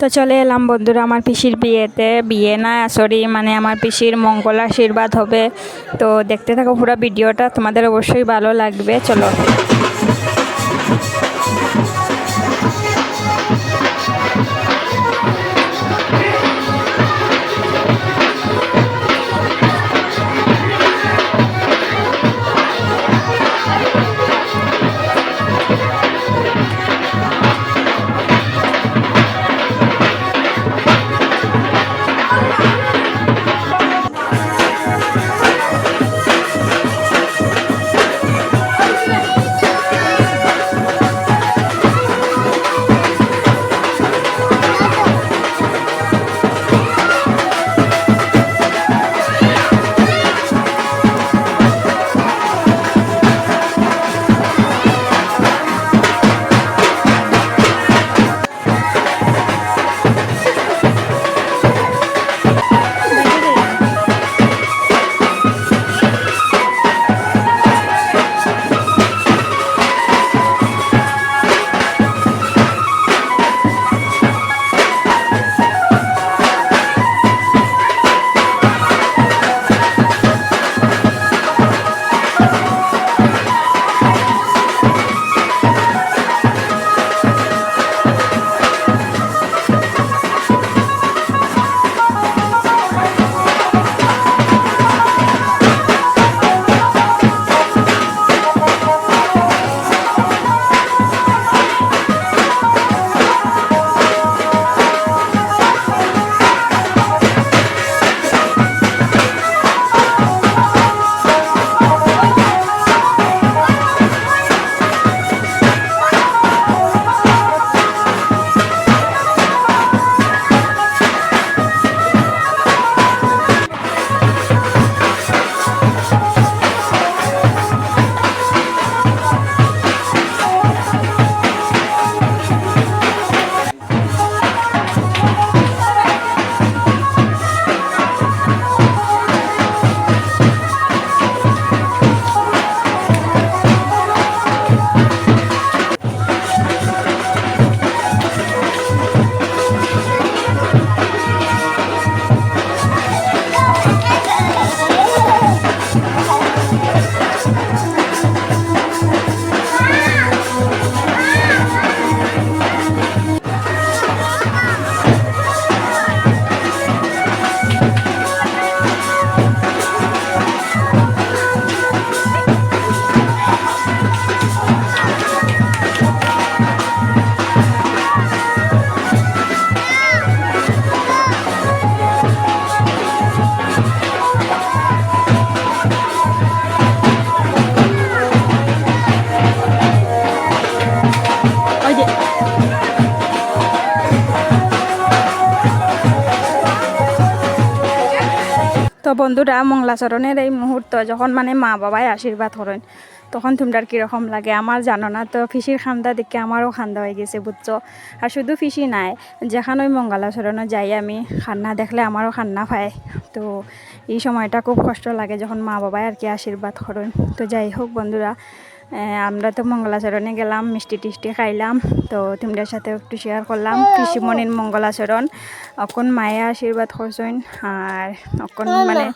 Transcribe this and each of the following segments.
তো চলে এলাম বন্ধুরা, আমার পিসির বিয়েতে। বিয়ে না সরি মানে আমার পিসির মঙ্গল আশীর্বাদ হবে। তো দেখতে থাকো পুরো ভিডিওটা, তোমাদের অবশ্যই ভালো লাগবে। চলো। বন্ধুরা, মঙ্গলাচরণের এই মুহূর্ত যখন মানে মা বাবাই আশীর্বাদ করেন, তখন তোমরা কীরকম লাগে? আমার জানো না তো ফিসির খান্দা দেখে আমারও খান্দা হয়ে গেছে, বুঝছ? আর শুধু ফিসি নাই, যেখানে ওই মঙ্গলাচরণে যাই আমি, খান্না দেখলে আমারও খান্না পায়। তো এই সময়টা খুব কষ্ট লাগে যখন মা বাবাই আর কি আশীর্বাদ করেন। তো যাই হোক বন্ধুরা আমরা তো মঙ্গলাচরণে গেলাম মিষ্টি টিষ্টি খাইলাম তো তোমাদের সাথে একটু শেয়ার করলাম। কৃষিমণির মঙ্গলাচরণ অকন মায়ে আশীর্বাদ করছেন আর অকন মানে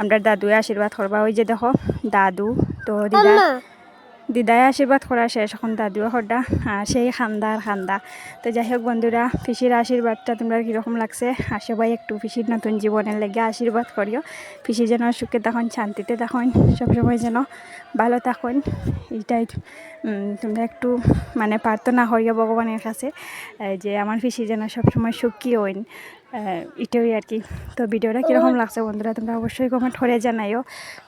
আমরা দাদুয়ে আশীর্বাদ করবা ওই যে দেখো দাদু তো দিদা দিদায় আশীর্বাদ করা শেষ এখন দাদুও হরদা সেই খান্দা আর খান্দা। তো যাই হোক বন্ধুরা পিসির আশীর্বাদটা তোমরা কীরকম লাগছে? আর সবাই একটু পিসির নতুন জীবনের লেগে আশীর্বাদ করিও পিসি যেন সুখে তখন শান্তিতে তখন সবসময় যেন ভালো থাকুন এইটাই তোমরা একটু মানে প্রার্থনা করিও ভগবানের কাছে যে আমার পিসি যেন সবসময় সুখী হইন। এটাই আর কি। তো ভিডিওটা কীরকম লাগছে বন্ধুরা, তোমরা অবশ্যই কমেন্ট করে জানাইও।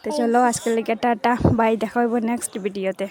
তো চলো, আজকের লেগে টাটা বাই দেখা হইব নেক্সট ভিডিওতে